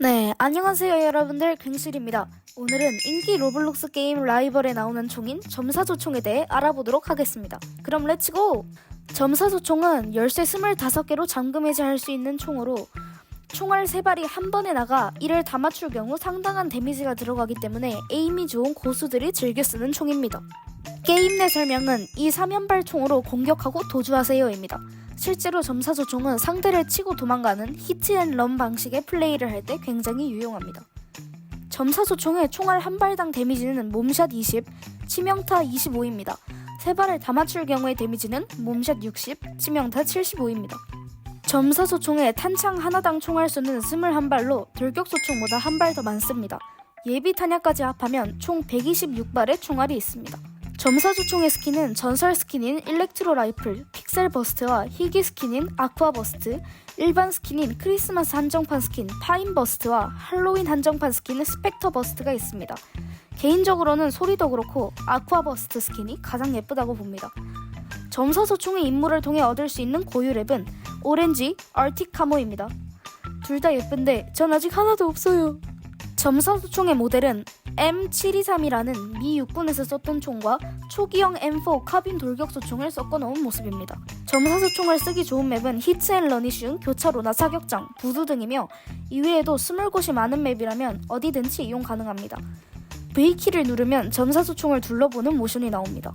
네, 안녕하세요 여러분들 갱실입니다. 오늘은 인기 로블록스 게임 라이벌에 나오는 총인 점사조총에 대해 알아보도록 하겠습니다. 그럼 렛츠고! 점사조총은 열쇠 25개로 잠금 해제할 수 있는 총으로 총알 3발이 한 번에 나가 이를 다 맞출 경우 상당한 데미지가 들어가기 때문에 에임이 좋은 고수들이 즐겨 쓰는 총입니다. 게임 내 설명은 이 3연발 총으로 공격하고 도주하세요입니다. 실제로 점사조 총은 상대를 치고 도망가는 히트앤런 방식의 플레이를 할 때 굉장히 유용합니다. 점사조 총의 총알 한 발당 데미지는 몸샷 20, 치명타 25입니다. 세 발을 다 맞출 경우의 데미지는 몸샷 60, 치명타 75입니다. 점사소총의 탄창 하나당 총알 수는 21발로 돌격소총보다 한 발 더 많습니다. 예비 탄약까지 합하면 총 126발의 총알이 있습니다. 점사조총의 스킨은 전설 스킨인 일렉트로 라이플, 픽셀 버스트와 희귀 스킨인 아쿠아 버스트, 일반 스킨인 크리스마스 한정판 스킨 파인 버스트와 할로윈 한정판 스킨 스펙터 버스트가 있습니다. 개인적으로는 소리도 그렇고 아쿠아 버스트 스킨이 가장 예쁘다고 봅니다. 점사소총의 임무를 통해 얻을 수 있는 고유랩은 오렌지, 얼틱 카모입니다. 둘 다 예쁜데 전 아직 하나도 없어요. 점사소총의 모델은 M723이라는 미 육군에서 썼던 총과 초기형 M4 카빈 돌격소총을 섞어 놓은 모습입니다. 점사소총을 쓰기 좋은 맵은 히트앤런이 쉬운 교차로나 사격장, 부두 등이며 이외에도 숨을 곳이 많은 맵이라면 어디든지 이용 가능합니다. V키를 누르면 점사소총을 둘러보는 모션이 나옵니다.